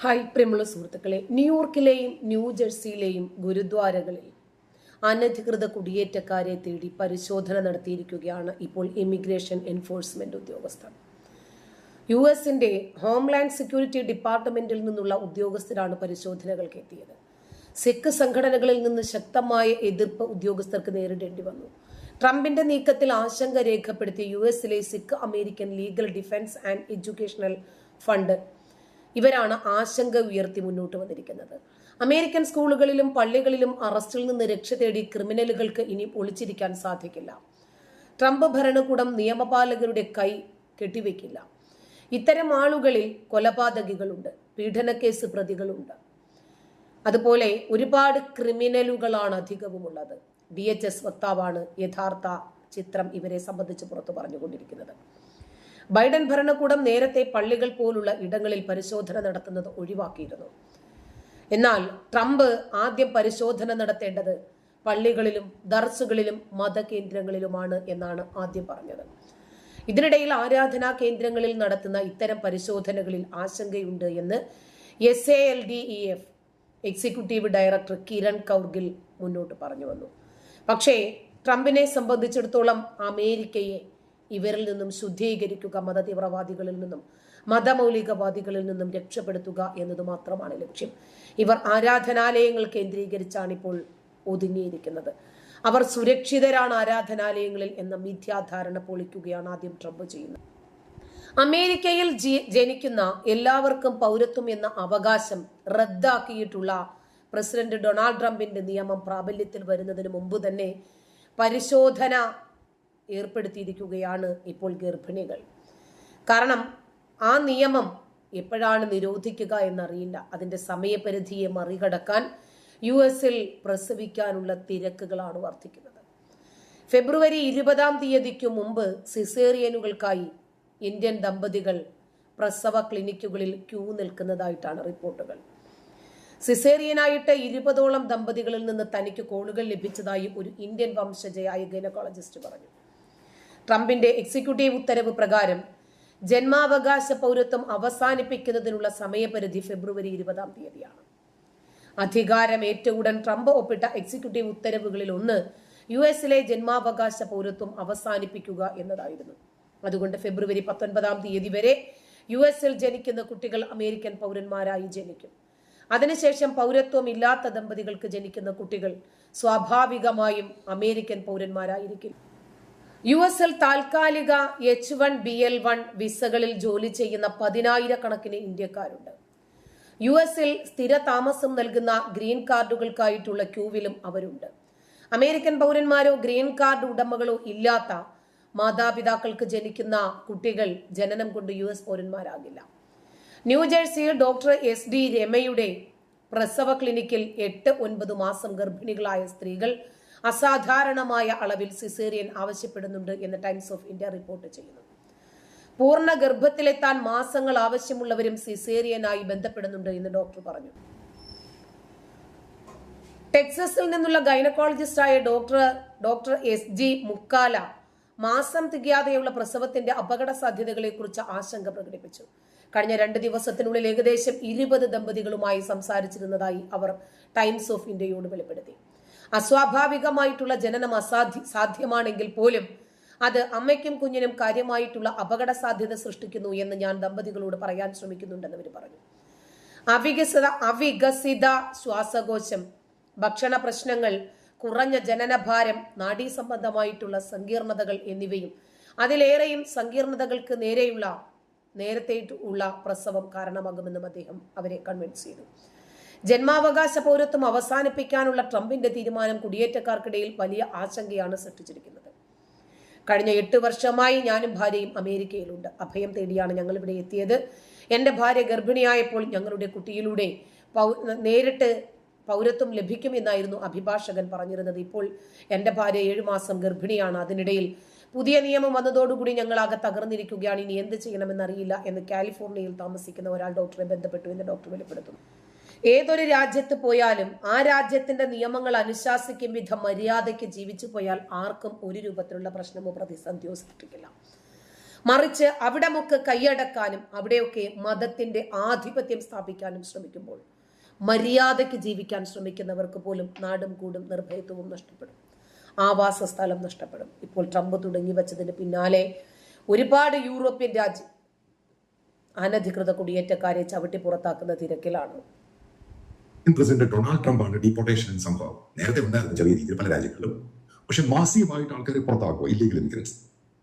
Hi പ്രിയമുള്ള സുഹൃത്തുക്കളെ ന്യൂയോർക്കിലെയും ന്യൂജേഴ്സിയിലെയും ഗുരുദ്വാരകളിൽ അനധികൃത കുടിയേറ്റക്കാരെ തേടി പരിശോധന നടത്തിയിരിക്കുകയാണ് ഇപ്പോൾ ഇമിഗ്രേഷൻ എൻഫോഴ്സ്മെന്റ് ഉദ്യോഗസ്ഥർ. യു എസിന്റെ ഹോംലാൻഡ് സെക്യൂരിറ്റി ഡിപ്പാർട്ട്മെന്റിൽ നിന്നുള്ള ഉദ്യോഗസ്ഥരാണ് പരിശോധനകൾക്ക് എത്തിയത്. സിഖ് സംഘടനകളിൽ നിന്ന് ശക്തമായ എതിർപ്പ് ഉദ്യോഗസ്ഥർക്ക് നേരിടേണ്ടി വന്നു. ട്രംപിന്റെ നീക്കത്തിൽ ആശങ്ക രേഖപ്പെടുത്തിയ യു എസിലെ Sikh American Legal Defense and Educational Fund ഇവരാണ് ആശങ്ക ഉയർത്തി മുന്നോട്ട് വന്നിരിക്കുന്നത്. അമേരിക്കൻ സ്കൂളുകളിലും പള്ളികളിലും അറസ്റ്റിൽ നിന്ന് രക്ഷ തേടി ക്രിമിനലുകൾക്ക് ഇനി ഒളിച്ചിരിക്കാൻ സാധിക്കില്ല. ട്രംപ് ഭരണകൂടം നിയമപാലകരുടെ കൈ കെട്ടിവെക്കില്ല. ഇത്തരം ആളുകളിൽ കൊലപാതകികളുണ്ട് പീഡനക്കേസ് പ്രതികളുണ്ട്. അതുപോലെ ഒരുപാട് ക്രിമിനലുകളാണ് അധികവുമുള്ളത്. ഡി എച്ച് എസ് വക്താവാണ് യഥാർത്ഥ ചിത്രം ഇവരെ സംബന്ധിച്ച് പുറത്തു പറഞ്ഞുകൊണ്ടിരിക്കുന്നത്. ബൈഡൻ ഭരണകൂടം നേരത്തെ പള്ളികൾ പോലുള്ള ഇടങ്ങളിൽ പരിശോധന നടത്തുന്നത് ഒഴിവാക്കിയിരുന്നു. എന്നാൽ ട്രംപ് ആദ്യം പരിശോധന നടത്തേണ്ടത് പള്ളികളിലും ദർസുകളിലും മതകേന്ദ്രങ്ങളിലുമാണ് എന്നാണ് ആദ്യം പറഞ്ഞത്. ഇതിനിടയിൽ ആരാധനാ കേന്ദ്രങ്ങളിൽ നടത്തുന്ന ഇത്തരം പരിശോധനകളിൽ ആശങ്കയുണ്ട് എന്ന് S A L D E F executive director Kiran കൗർഗിൽ മുന്നോട്ട് പറഞ്ഞു വന്നു. പക്ഷേ ട്രംപിനെ സംബന്ധിച്ചിടത്തോളം അമേരിക്കയെ ഇവരിൽ നിന്നും ശുദ്ധീകരിക്കുക മത തീവ്രവാദികളിൽ നിന്നും മതമൗലികവാദികളിൽ നിന്നും രക്ഷപ്പെടുത്തുക എന്നത് മാത്രമാണ് ലക്ഷ്യം. ഇവർ ആരാധനാലയങ്ങൾ കേന്ദ്രീകരിച്ചാണ് ഇപ്പോൾ ഒതുങ്ങിയിരിക്കുന്നത്. അവർ സുരക്ഷിതരാണ് ആരാധനാലയങ്ങളിൽ എന്ന മിഥ്യാധാരണ പൊളിക്കുകയാണ് ആദ്യം ട്രംപ് ചെയ്യുന്നത്. അമേരിക്കയിൽ ജനിക്കുന്ന എല്ലാവർക്കും പൗരത്വം എന്ന അവകാശം റദ്ദാക്കിയിട്ടുള്ള പ്രസിഡന്റ് ഡൊണാൾഡ് ട്രംപിന്റെ നിയമം പ്രാബല്യത്തിൽ വരുന്നതിന് മുമ്പ് തന്നെ പരിശോധന ഏർപ്പെടുത്തിയിരിക്കുകയാണ് ഇപ്പോൾ ഗർഭിണികൾ. കാരണം ആ നിയമം എപ്പോഴാണ് നിരോധിക്കുക എന്നറിയില്ല. അതിന്റെ സമയപരിധിയെ മറികടക്കാൻ യു എസിൽ പ്രസവിക്കാനുള്ള തിരക്കുകളാണ് വർദ്ധിക്കുന്നത്. ഫെബ്രുവരി ഇരുപതാം തീയതിക്കു മുമ്പ് സിസേറിയനുകൾക്കായി ഇന്ത്യൻ ദമ്പതികൾ പ്രസവ ക്ലിനിക്കുകളിൽ ക്യൂ നിൽക്കുന്നതായിട്ടാണ് റിപ്പോർട്ടുകൾ. സിസേറിയനായിട്ട് ഇരുപതോളം ദമ്പതികളിൽ നിന്ന് തനിക്ക് കോളുകൾ ലഭിച്ചതായി ഒരു ഇന്ത്യൻ വംശജയായ ഗൈനക്കോളജിസ്റ്റ് പറഞ്ഞു. ട്രംപിന്റെ എക്സിക്യൂട്ടീവ് ഉത്തരവ് പ്രകാരം ജന്മാവകാശ പൗരത്വം അവസാനിപ്പിക്കുന്നതിനുള്ള സമയപരിധി ഫെബ്രുവരി ഇരുപതാം തീയതിയാണ്. അധികാരം ഉടൻ ട്രംപ് ഒപ്പിട്ട എക്സിക്യൂട്ടീവ് ഉത്തരവുകളിൽ ഒന്ന് യു എസിലെ ജന്മാവകാശ പൗരത്വം അവസാനിപ്പിക്കുക എന്നതായിരുന്നു. അതുകൊണ്ട് ഫെബ്രുവരി പത്തൊൻപതാം തീയതി വരെ യു എസിൽ ജനിക്കുന്ന കുട്ടികൾ അമേരിക്കൻ പൗരന്മാരായി ജനിക്കും. അതിനുശേഷം പൗരത്വം ഇല്ലാത്ത ദമ്പതികൾക്ക് ജനിക്കുന്ന കുട്ടികൾ സ്വാഭാവികമായും അമേരിക്കൻ പൗരന്മാരായിരിക്കും. യു എസ് എൽ താൽക്കാലിക H one B L one വിസകളിൽ ജോലി ചെയ്യുന്ന പതിനായിരക്കണക്കിന് ഇന്ത്യക്കാരുണ്ട്. യു എസിൽ സ്ഥിര താമസം നൽകുന്ന ഗ്രീൻ കാർഡുകൾക്കായിട്ടുള്ള ക്യൂവിലും അവരുണ്ട്. അമേരിക്കൻ പൗരന്മാരോ ഗ്രീൻ കാർഡ് ഉടമകളോ ഇല്ലാത്ത മാതാപിതാക്കൾക്ക് ജനിക്കുന്ന കുട്ടികൾ ജനനം കൊണ്ട് യു എസ് പൗരന്മാരാകില്ല ന്യൂജേഴ്സിയിൽ ഡോക്ടർ എസ് ഡി രമയുടെ പ്രസവ ക്ലിനിക്കിൽ എട്ട് ഒൻപത് മാസം ഗർഭിണികളായ സ്ത്രീകൾ അസാധാരണമായ അളവിൽ സിസേറിയൻ ആവശ്യപ്പെടുന്നുണ്ട് എന്ന് ടൈംസ് ഓഫ് ഇന്ത്യ റിപ്പോർട്ട് ചെയ്യുന്നു. പൂർണ ഗർഭത്തിലെത്താൻ മാസങ്ങൾ ആവശ്യമുള്ളവരും സിസേറിയനായി ബന്ധപ്പെടുന്നുണ്ട് എന്ന് ഡോക്ടർ പറഞ്ഞു. ടെക്സസിൽ നിന്നുള്ള ഗൈനക്കോളജിസ്റ്റായ ഡോക്ടർ ഡോക്ടർ എസ് ജി മുക്കാല മാസം തികയാതെയുള്ള പ്രസവത്തിന്റെ അപകട സാധ്യതകളെക്കുറിച്ച് ആശങ്ക പ്രകടിപ്പിച്ചു. കഴിഞ്ഞ രണ്ട് ദിവസത്തിനുള്ളിൽ ഏകദേശം ഇരുപത് ദമ്പതികളുമായി സംസാരിച്ചിരുന്നതായി അവർ ടൈംസ് ഓഫ് ഇന്ത്യയോട് വെളിപ്പെടുത്തി. അസ്വാഭാവികമായിട്ടുള്ള ജനനം അസാധ്യ സാധ്യമാണെങ്കിൽ പോലും അത് അമ്മയ്ക്കും കുഞ്ഞിനും കാര്യമായിട്ടുള്ള അപകട സാധ്യത സൃഷ്ടിക്കുന്നു എന്ന് ഞാൻ ദമ്പതികളോട് പറയാൻ ശ്രമിക്കുന്നുണ്ടെന്ന് അവർ പറഞ്ഞു. അവികസിത അവികസിത ശ്വാസകോശം ഭക്ഷണ പ്രശ്നങ്ങൾ കുറഞ്ഞ ജനനഭാരം നാഡീസംബന്ധമായിട്ടുള്ള സങ്കീർണതകൾ എന്നിവയും അതിലേറെയും സങ്കീർണതകൾക്ക് നേരെയുള്ള നേരത്തെ ഉള്ള പ്രസവം കാരണമാകുമെന്നും അദ്ദേഹം അവരെ കൺവിൻസ് ചെയ്തു. ജന്മാവകാശ പൗരത്വം അവസാനിപ്പിക്കാനുള്ള ട്രംപിന്റെ തീരുമാനം കുടിയേറ്റക്കാർക്കിടയിൽ വലിയ ആശങ്കയാണ് സൃഷ്ടിച്ചിരിക്കുന്നത്. കഴിഞ്ഞ എട്ട് വർഷമായി ഞാനും ഭാര്യയും അമേരിക്കയിലുണ്ട്. അഭയം തേടിയാണ് ഞങ്ങൾ ഇവിടെ എത്തിയത്. എന്റെ ഭാര്യ ഗർഭിണിയായപ്പോൾ ഞങ്ങളുടെ കുട്ടിയിലൂടെ നേരിട്ട് പൗരത്വം ലഭിക്കുമെന്നായിരുന്നു അഭിഭാഷകൻ പറഞ്ഞിരുന്നത്. ഇപ്പോൾ എന്റെ ഭാര്യ ഏഴു മാസം ഗർഭിണിയാണ്. അതിനിടയിൽ പുതിയ നിയമം വന്നതോടുകൂടി ഞങ്ങളാകെ തകർന്നിരിക്കുകയാണ്. ഇനി എന്ത് ചെയ്യണമെന്നറിയില്ല എന്ന് കാലിഫോർണിയയിൽ താമസിക്കുന്ന ഒരാൾ ഡോക്ടറെ ബന്ധപ്പെട്ടു എന്ന് ഡോക്ടർ വെളിപ്പെടുത്തുന്നു. ഏതൊരു രാജ്യത്ത് പോയാലും ആ രാജ്യത്തിന്റെ നിയമങ്ങൾ അനുശാസിക്കും വിധം മര്യാദയ്ക്ക് ജീവിച്ചു പോയാൽ ആർക്കും ഒരു രൂപത്തിലുള്ള പ്രശ്നമോ പ്രതിസന്ധിയോ സൃഷ്ടിക്കില്ല. മറിച്ച് അവിടമൊക്കെ കൈയടക്കാനും അവിടെയൊക്കെ മതത്തിന്റെ ആധിപത്യം സ്ഥാപിക്കാനും ശ്രമിക്കുമ്പോൾ മര്യാദയ്ക്ക് ജീവിക്കാൻ ശ്രമിക്കുന്നവർക്ക് പോലും നാടും കൂടും നിർഭയത്വവും നഷ്ടപ്പെടും. ആവാസ സ്ഥലം നഷ്ടപ്പെടും. ഇപ്പോൾ ട്രംപ് തുടങ്ങി വച്ചതിന് പിന്നാലെ ഒരുപാട് യൂറോപ്യൻ രാജ്യം അനധികൃത കുടിയേറ്റക്കാരെ ചവിട്ടി പുറത്താക്കുന്ന തിരക്കിലാണ്. പ്രസിഡന്റ് ഡൊണാൾഡ് ട്രംപാണ് ഡീപ്പോർട്ടേഷൻ സംഭവം. നേരത്തെ ഉണ്ടായിരുന്നു ചെറിയ രീതിയിൽ പല രാജ്യങ്ങളിലും. പക്ഷെ മാസീവായിട്ട് ആൾക്കാരെ പുറത്താക്കുക ഇല്ലീഗൽ ഇമിഗ്രൻസ്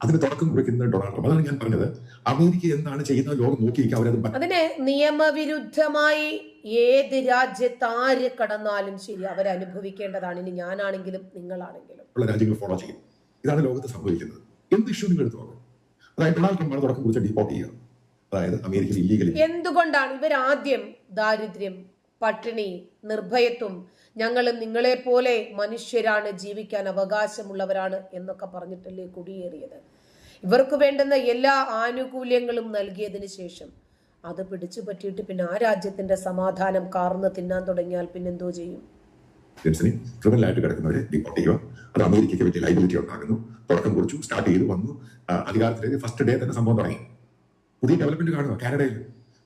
അതിന് തുടക്കം കുറിക്കുന്നത് ഡൊണാൾഡ് ട്രംപ് അതാണ് ഞാൻ പറഞ്ഞത്. അമേരിക്ക എന്താണ് ചെയ്യുന്നത്? ലോകം നോക്കിയിരിക്കുക അവരത് അതിനെ നിയമവിരുദ്ധമായി ഏത് രാജ്യത്ത് ആര് കടന്നാലും ശരി അവരനുഭവിക്കേണ്ടതാണ്. ഇനി ഞാനാണെങ്കിലും നിങ്ങളാണെങ്കിലും. ഉള്ള രാജ്യങ്ങൾ ഫോളോ ചെയ്യും. ഇതാണ് ലോകത്ത് സംഭവിക്കുന്നത്. എന്ത് ഇഷ്യൂ നിങ്ങൾ എടുത്തു അതായത് ഡൊണാൾഡ് ട്രംപാണ് തുടക്കം കുറിച്ച് ഡീപ്പോർട്ട് ചെയ്യുക. അതായത് അമേരിക്കയിൽ ഇല്ലീഗൽ എന്തുകൊണ്ടാണ് ഇവരാദ്യം ദാരിദ്ര്യം പട്ടിണി നിർഭയത്വം ഞങ്ങളും നിങ്ങളെപ്പോലെ മനുഷ്യരാണ് ജീവിക്കാൻ അവകാശമുള്ളവരാണ് എന്നൊക്കെ പറഞ്ഞിട്ടല്ലേ കുടിയേറിയത്. ഇവർക്ക് വേണ്ടുന്ന എല്ലാ ആനുകൂല്യങ്ങളും നൽകിയതിന് ശേഷം അത് പിടിച്ചു പറ്റിയിട്ട് പിന്നെ ആ രാജ്യത്തിന്റെ സമാധാനം കാർന്ന് തിന്നാൻ തുടങ്ങിയാൽ പിന്നെന്തോ ചെയ്യും? ക്രിമിനൽ ആയിട്ട് അത് അമേരിക്കയ്ക്ക് പറ്റിയ ലൈബിലിറ്റി ഉണ്ടാകുന്നു തുടക്കം കുറിച്ചു സ്റ്റാർട്ട് ചെയ്തു വന്നു. അധികാരത്തിലേക്ക് ഫസ്റ്റ് ഡേ തന്നെ സംഭവം തുടങ്ങി. പുതിയ ഡെവലപ്മെന്റ് കാണുക കാനഡയിൽ.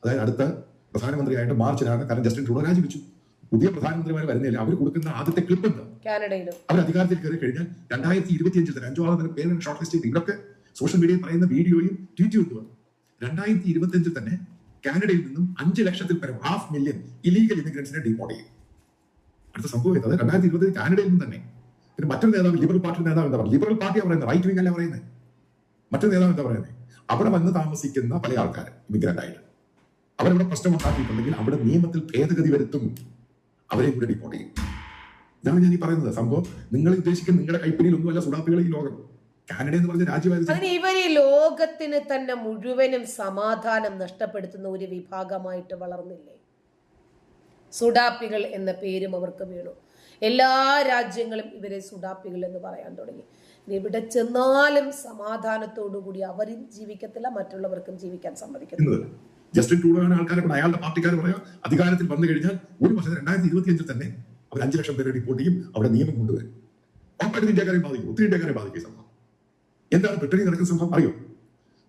അതായത് അടുത്ത പ്രധാനമന്ത്രിയായിട്ട് മാർച്ചിലാണ് കാരണം ജസ്റ്റിൻ ട്രൂഡോ രാജിവെച്ചു. പുതിയ പ്രധാനമന്ത്രിമാർ വരുന്നില്ല. അവർ കൊടുക്കുന്ന ആദ്യത്തെ ക്ലിപ്പ് ഉണ്ട് അവർ അധികാരത്തിൽ കയറി കഴിഞ്ഞാൽ രണ്ടായിരത്തി ഇരുപത്തി അഞ്ചിൽ അഞ്ചോ തന്നെ പേര് ഷോർട്ട് ലിസ്റ്റ് ചെയ്ത് ഇവരൊക്കെ സോഷ്യൽ മീഡിയയിൽ പറയുന്ന വീഡിയോയും ട്വീറ്റ് ചെയ്തു രണ്ടായിരത്തി ഇരുപത്തി അഞ്ചിൽ തന്നെ കാനഡയിൽ നിന്നും അഞ്ച് ലക്ഷത്തിൽ പരം ഹാഫ് മില്യൺ ഇലീഗൽ ഇമിഗ്രൻസിനെ ഡീപ്പോർട്ട് ചെയ്യും. അടുത്ത സംഭവം എന്താ? രണ്ടായിരത്തി ഇരുപത്തി കാനഡയിൽ നിന്ന് തന്നെ. പിന്നെ മറ്റൊരു നേതാവ് ലിബറൽ പാർട്ടി നേതാവ് എന്താ പറയുക ലിബറൽ പാർട്ടിയാണ് പറയുന്നത്? റൈറ്റ് വിങ് അല്ല പറയുന്നത്? മറ്റൊരു നേതാവ് എന്താ പറയുന്നത്? അവിടെ വന്ന് താമസിക്കുന്ന പല ആൾക്കാർ ഇമിഗ്രന്റ് ആയിട്ട്. അവരവിടെ പ്രശ്നം ഉണ്ടാക്കിയിട്ടുണ്ടെങ്കിൽ അവിടെ നിയമത്തിൽ ഭേദഗതി വരുത്തും. അവരെയും കൂടെ ഡിപ്പോർട്ട് ചെയ്യും. ഇതാണ് ഞാൻ ഈ പറയുന്നത്. സംഭവം നിങ്ങൾ ഉദ്ദേശിക്കുന്ന നിങ്ങളുടെ കൈപ്പിടിയിൽ ഒന്നുമല്ല സുഡാപ്പികൾ ഈ ലോകം. കാനഡ എന്ന് പറഞ്ഞ രാജ്യമായിരുന്നു ഇവർ ലോകത്തിന് തന്നെ മുഴുവനും സമാധാനം നഷ്ടപ്പെടുത്തുന്ന ഒരു വിഭാഗമായിട്ട് വളർന്നില്ലേ? സുഡാപ്പികൾ എന്ന പേരും അവർക്ക് വീണു. എല്ലാ രാജ്യങ്ങളും ഇവരെ സുഡാപ്പികൾ എന്ന് പറയാൻ തുടങ്ങി. ഇവിടെ ചെന്നാലും സമാധാനത്തോടു കൂടി അവരും ജീവിക്കത്തില്ല മറ്റുള്ളവർക്കും ജീവിക്കാൻ സമ്മതിക്കത്തില്ല. ചെയ്യുന്നത് ജസ്റ്റിൻ ട്രൂഡോയാണ് ആൾക്കാരെ കൂടെ അയാളുടെ പാർട്ടിക്കാർ പറയാം. അധികാരത്തിൽ വന്നു കഴിഞ്ഞാൽ ഒരു വർഷം രണ്ടായിരത്തി ഇരുപത്തി അഞ്ചിൽ തന്നെ അവർ അഞ്ച് ലക്ഷം പേരെ റിപ്പോർട്ട് ചെയ്യും അവിടെ നിയമം കൊണ്ടുവരും. ഉറപ്പായിട്ടും ഇന്ത്യക്കാരെ ബാധിക്കും ഒത്തിരി ഇന്ത്യക്കാരെ ബാധിക്കും സംഭവം. എന്താണ് ബ്രിട്ടനിൽ നടക്കുന്ന സംഭവം? അറിയോ?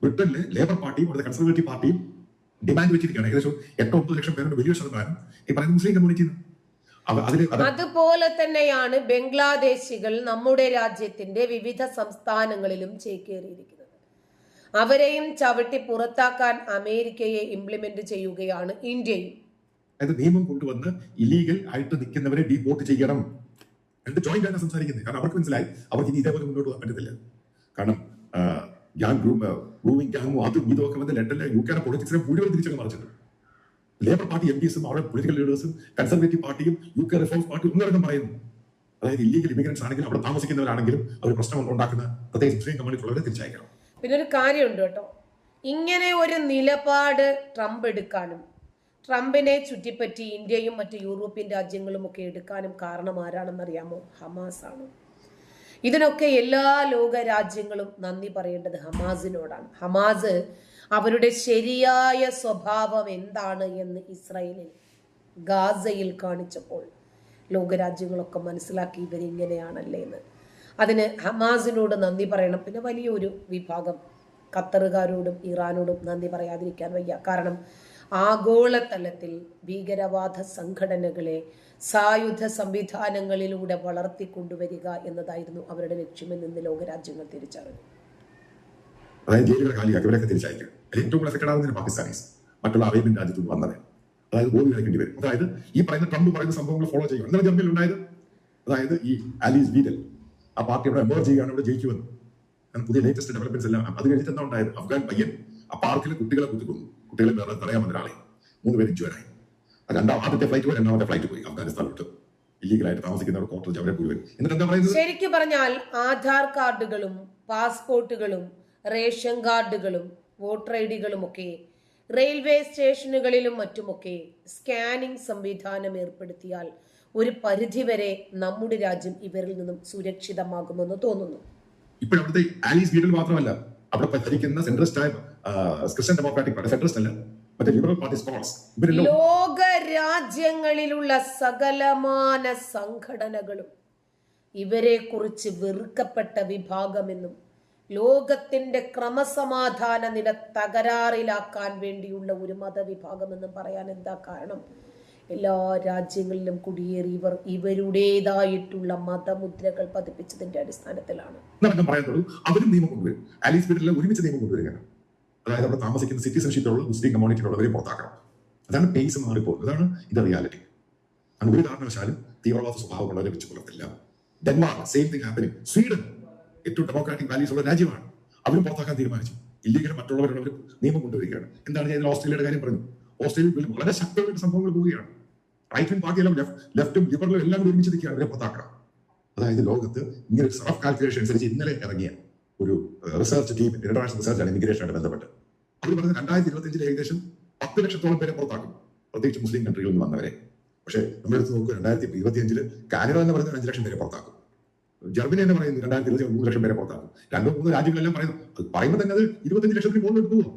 ബ്രിട്ടനിലെ ലേബർ പാർട്ടിയും അവിടുത്തെ കൺസർവേറ്റീവ് പാർട്ടിയും ഡിമാൻഡ് വെച്ചിരിക്കുകയാണ്. ഏകദേശം എട്ടോ ഒമ്പത് ലക്ഷം പേരുടെ വലിയ ശതമാനം ഈ പറയുന്ന മുസ്ലിം കമ്മ്യൂണിറ്റിയിൽ അതിൽ അതുപോലെ തന്നെയാണ് ബംഗ്ലാദേശികൾ നമ്മുടെ രാജ്യത്തിന്റെ വിവിധ സംസ്ഥാനങ്ങളിലും ചേക്കേറിയിരിക്കുന്നത്. അവരെയും ചവിട്ടി പുറത്താക്കാൻ അമേരിക്കയെ ഇംപ്ലിമെന്റ് ചെയ്യുകയാണ് ഇന്ത്യയും. അതായത് നിയമം കൊണ്ടുവന്ന് ഇല്ലീഗൽ ആയിട്ട് നിൽക്കുന്നവരെ ഡീപോർട്ട് ചെയ്യണം. രണ്ട് ജോയിന്റ് ആണ് സംസാരിക്കുന്നത്. കാരണം അവർക്ക് മനസ്സിലായി അവർക്ക് ഇനി ഇതേപോലെ മുന്നോട്ട് പോകാൻ പറ്റത്തില്ല. കാരണം ഗ്യാങ് ഗ്രൂമിംഗ് ഗ്യാങ്ങും അതും ഇതും ഒക്കെ വന്ന് ലണ്ടനിലെ യു കെയുടെ പൊളിറ്റിക്സിനെ മുഴുവൻ തിരിച്ചൊക്കെ മറിച്ചിട്ടുണ്ട് ലേബർ പാർട്ടി എം പിസും അവരുടെ പൊളിറ്റിക്കൽ ലീഡേഴ്സും കൺസർവേറ്റീവ് പാർട്ടിയും യു കെ റിഫോംസ് പാർട്ടിയും ഒന്നടക്കം പറയുന്നു. അതായത് ഇല്ലീഗൽ ഇമിഗ്രൻസ് ആണെങ്കിലും അവിടെ താമസിക്കുന്നവരാണെങ്കിലും അവർ പ്രശ്നം ഉണ്ടാക്കുന്ന പ്രത്യേകിച്ച് മുസ്ലിം കമ്മ്യൂണിറ്റിയുള്ളവരെ തിരിച്ചയക്കണം. പിന്നെ ഒരു കാര്യമുണ്ട് കേട്ടോ. ഇങ്ങനെ ഒരു നിലപാട് ട്രംപ് എടുക്കാനും ട്രംപിനെ ചുറ്റിപ്പറ്റി ഇന്ത്യയും മറ്റ് യൂറോപ്യൻ രാജ്യങ്ങളും ഒക്കെ എടുക്കാനും കാരണം ആരാണെന്നറിയാമോ? ഹമാസ് ആണ്. ഇതിനൊക്കെ എല്ലാ ലോക രാജ്യങ്ങളും നന്ദി പറയേണ്ടത് ഹമാസിനോടാണ്. ഹമാസ് അവരുടെ ശരിയായ സ്വഭാവം എന്താണ് എന്ന് ഇസ്രായേലിൽ ഗാസയിൽ കാണിച്ചപ്പോൾ ലോകരാജ്യങ്ങളൊക്കെ മനസ്സിലാക്കി ഇവരിങ്ങനെയാണല്ലേ എന്ന് അതിന് ഹമാസിനോട് നന്ദി പറയണം. പിന്നെ വലിയൊരു വിഭാഗം ഖത്തറുകാരോടും ഇറാനോടും നന്ദി പറയാതിരിക്കാൻ വയ്യ. കാരണം ആഗോളതലത്തിൽ ഭീകരവാദ സംഘടനകളെ സായുധ സംവിധാനങ്ങളിലൂടെ വളർത്തിക്കൊണ്ടുവരിക എന്നതായിരുന്നു അവരുടെ ലക്ഷ്യമെന്ന് ഇന്ന് ലോകരാജ്യങ്ങൾ തിരിച്ചറിഞ്ഞു. അതായത് ജയിലുകളെ കാലിയാക്കി ഇവരൊക്കെ തിരിച്ചയക്കുക ഏറ്റവും കൂടുതൽ എഫക്ട് ആവുന്നതിന് പാകിസ്ഥാനീസ്. മറ്റുള്ള അറേബ്യൻ രാജ്യത്തു നിന്ന് വന്നത്. അതായത് ഗോലി കളിക്കേണ്ടി വരും. അതായത് ഈ പറയുന്ന ട്രംപ് പറയുന്ന സംഭവങ്ങൾ ഫോളോ ചെയ്യുക. എന്താണ് ജർമ്മനിൽ ഉണ്ടായത്? അതായത് ഈ ആലീസ് വീഡൽ ആ പാർട്ടി ഇവിടെ എമേർജ് ചെയ്യുകയാണ് ഇവിടെ ജയിക്കുമെന്ന് പുതിയ ലേറ്റസ്റ്റ് ഡെവലപ്മെന്റ്സ് എല്ലാം അത് കഴിഞ്ഞിട്ട് എന്താ ഉണ്ടായത്? അഫ്ഗാൻ പയ്യൻ ആ പാർക്കിൽ കുട്ടികളെ കുത്തിക്കൊന്നു കുട്ടികളെ വേറെ തടയാൻ വന്ന ഒരാളെ. മൂന്ന് പേര് ഇഞ്ചുവരായി രണ്ടാം ആദ്യത്തെ ഫ്ലൈറ്റ് പോയി രണ്ടാമത്തെ ഫ്ലൈറ്റ് പോയി അഫ്ഗാനിസ്ഥാൻ വിട്ട് ഇല്ലീഗലായിട്ട് താമസിക്കുന്നവർ കോർട്ട് അവരെ മുഴുവൻ. എന്നിട്ട് എന്താ പറയുന്നത്? ശരിക്കു പറഞ്ഞാൽ ആധാർ കാർഡുകളും പാസ്പോർട്ടുകളും റേഷൻ കാർഡുകളും വോട്ടർ ഐ ഡികളും ഒക്കെ റെയിൽവേ സ്റ്റേഷനുകളിലും മറ്റുമൊക്കെ സ്കാനിംഗ് സംവിധാനം ഏർപ്പെടുത്തിയാൽ ഒരു പരിധിവരെ നമ്മുടെ രാജ്യം ഇവരിൽ നിന്നും സുരക്ഷിതമാകുമെന്ന് തോന്നുന്നു. ഇപ്പോൾ അവിടുത്തെ ആലീസ് വീട്ടിൽ മാത്രമല്ല അവിടെ ഭരിക്കുന്ന centrist Christian Democratic Party centrist അല്ല ലോക രാജ്യങ്ങളിലുള്ള സകലമാന സംഘടനകളും ഇവരെ കുറിച്ച് വെറുക്കപ്പെട്ട വിഭാഗമെന്നും ലോകത്തിന്റെ ക്രമസമാധാന നില തകരാറിലാക്കാൻ വേണ്ടിയുള്ള ഒരു മതവിഭാഗമെന്നും പറയാൻ എന്താ കാരണം? എല്ലാ രാജ്യങ്ങളിലും കുടിയേറി ഇവർ ഇവരുടേതായിട്ടുള്ള മതമുദ്രകൾ പതിപ്പിച്ചതിന്റെ അടിസ്ഥാനത്തിലാണ്. അവരും നിയമം കൊണ്ടുവരും. ആലീസ് പീരീഡിൽ ഒരുമിച്ച് നിയമം കൊണ്ടുവരികയാണ്. അതായത് അവിടെ താമസിക്കുന്ന സിറ്റിസൺഷിപ്പിലുള്ള മുസ്ലിം കമ്മ്യൂണിറ്റിയിലുള്ളവരെ പുറത്താക്കണം. അതാണ് പേസ് മാറിപ്പോകുന്നത് അതാണ് ഇത് റിയാലിറ്റി അങ്ങനെ ഒരു കാരണവശാലും തീവ്രവാദ സ്വഭാവമുള്ളവരെ വെച്ച് പുലർത്തില്ല. Denmark same thing happening Sweden ഏറ്റവും ഡെമോക്രാറ്റിക് വാല്യൂസ് ഉള്ള രാജ്യമാണ്. അവരും പുറത്താക്കാൻ തീരുമാനിച്ചു. ഇല്ലെങ്കിൽ മറ്റുള്ളവരുള്ളവർ നിയമം കൊണ്ടുവരികയാണ്. എന്താണ് ഞാൻ ഓസ്ട്രേലിയയുടെ കാര്യം പറഞ്ഞു? ഓസ്ട്രേലിയയിൽ വളരെ ശക്തമായിട്ട് സംഭവങ്ങൾ പോവുകയാണ്. റൈറ്റ് വിംഗ് പാർട്ടിയെല്ലാം ലെഫ്റ്റും ലിബറലും എല്ലാം കൂടി ഒരുമിച്ച് നിൽക്കുകയാണ് ഇവരെ പുറത്താക്കണം അതായത് ലോകത്ത് ഇങ്ങനെ റഫ് കാൽക്കുലേഷൻ അനുസരിച്ച് ഇന്നലെ ഇറങ്ങിയ ഒരു റിസർച്ച് ടീം ഇന്റർനാഷണൽ റിസർച്ച് ആണ് ഇമിഗ്രേഷനായിട്ട് ബന്ധപ്പെട്ട്. അവർ പറഞ്ഞത് രണ്ടായിരത്തി ഇരുപത്തി ഏകദേശം പത്ത് ലക്ഷത്തോളം പേരെ പുറത്താക്കും. പ്രത്യേകിച്ച് മുസ്ലിം കൺട്രികളിൽ നിന്ന് വന്നവരെ. പക്ഷേ നമ്മൾ എടുത്ത് നോക്കുക രണ്ടായിരത്തി ഇരുപത്തി അഞ്ചിൽ കാനഡ എന്ന് പറയുന്നത് അഞ്ച് ലക്ഷം പേരെ പുറത്താക്കും. ജർമ്മനി എന്ന് പറയുന്നത് രണ്ടായിരത്തി ഇരുപത്തി മൂന്ന് ലക്ഷം പേരെ പുറത്താക്കും. രണ്ടോ മൂന്നോ രാജ്യങ്ങളെല്ലാം പറയുന്നു പറയുമ്പോൾ തന്നെ അത് ഇരുപത്തഞ്ച് ലക്ഷത്തിന് മുകളിലോട്ട് പോകും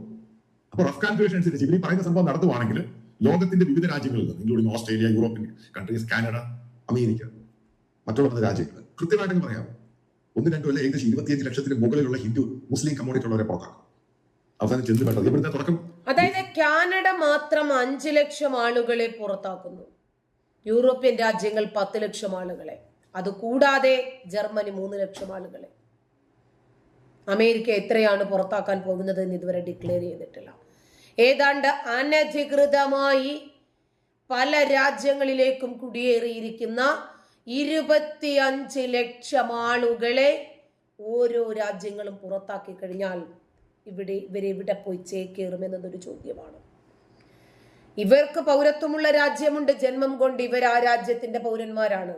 അപ്പോൾ റഫ് കാൽക്കുലേഷൻ അനുസരിച്ച് ഇവർ പറയുന്ന സംഭവം നടത്തുവാണെങ്കിൽ ലോകത്തിന്റെ വിവിധ രാജ്യങ്ങളിൽ നിന്ന് including Australia European countries Canada America മറ്റുള്ള രാജ്യങ്ങൾ. കൃത്യമായിട്ട് പറയാം ഒന്ന് രണ്ടുമല്ല ഏകദേശം ഇരുപത്തിയഞ്ച് ലക്ഷത്തിന് മുകളിലുള്ള ഹിന്ദു മുസ്ലിം കമ്മ്യൂണിറ്റി ഉള്ളവരെ പുറത്താക്കും അവസാനം ചെന്ന് വേണ്ടത് ഇവിടുത്തെ തുടക്കം? അതായത് കാനഡ മാത്രം അഞ്ച് ലക്ഷം ആളുകളെ പുറത്താക്കുന്നു. യൂറോപ്യൻ രാജ്യങ്ങൾ പത്ത് ലക്ഷം ആളുകളെ. അതുകൂടാതെ ജർമ്മനി മൂന്ന് ലക്ഷം ആളുകളെ. അമേരിക്ക എത്രയാണ് പുറത്താക്കാൻ പോകുന്നത് എന്ന് ഇതുവരെ ഡിക്ലെയർ ചെയ്തിട്ടില്ല. ഏതാണ്ട് അനധികൃതമായി പല രാജ്യങ്ങളിലേക്കും കുടിയേറിയിരിക്കുന്ന ഇരുപത്തിയഞ്ച് ലക്ഷം ആളുകളെ ഓരോ രാജ്യങ്ങളും പുറത്താക്കി കഴിഞ്ഞാൽ ഇവിടെ ഇവരെ ഇവിടെ പോയി ചേക്കേറുമെന്നതൊരു ചോദ്യമാണ്. ഇവർക്ക് പൗരത്വമുള്ള രാജ്യമുണ്ട്. ജന്മം കൊണ്ട് ഇവർ ആ രാജ്യത്തിന്റെ പൗരന്മാരാണ്.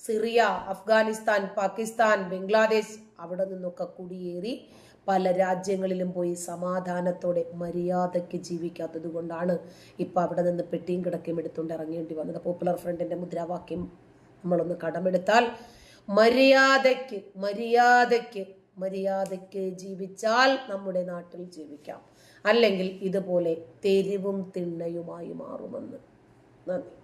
സിറിയ അഫ്ഗാനിസ്ഥാൻ പാകിസ്ഥാൻ ബംഗ്ലാദേശ് അവിടെ നിന്നൊക്കെ കുടിയേറി പല രാജ്യങ്ങളിലും പോയി സമാധാനത്തോടെ മര്യാദയ്ക്ക് ജീവിക്കാത്തത് കൊണ്ടാണ് ഇപ്പം അവിടെ നിന്ന് പെട്ടിയും കിടക്കയും എടുത്തുകൊണ്ട് ഇറങ്ങേണ്ടി വന്നത്. പോപ്പുലർ ഫ്രണ്ടിന്റെ മുദ്രാവാക്യം നമ്മളൊന്ന് കടമെടുത്താൽ മര്യാദയ്ക്ക് മര്യാദയ്ക്ക് മര്യാദയ്ക്ക് ജീവിച്ചാൽ നമ്മുടെ നാട്ടിൽ ജീവിക്കാം. അല്ലെങ്കിൽ ഇതുപോലെ തെരുവും തിണ്ണയുമായി മാറുമെന്ന്. നന്ദി.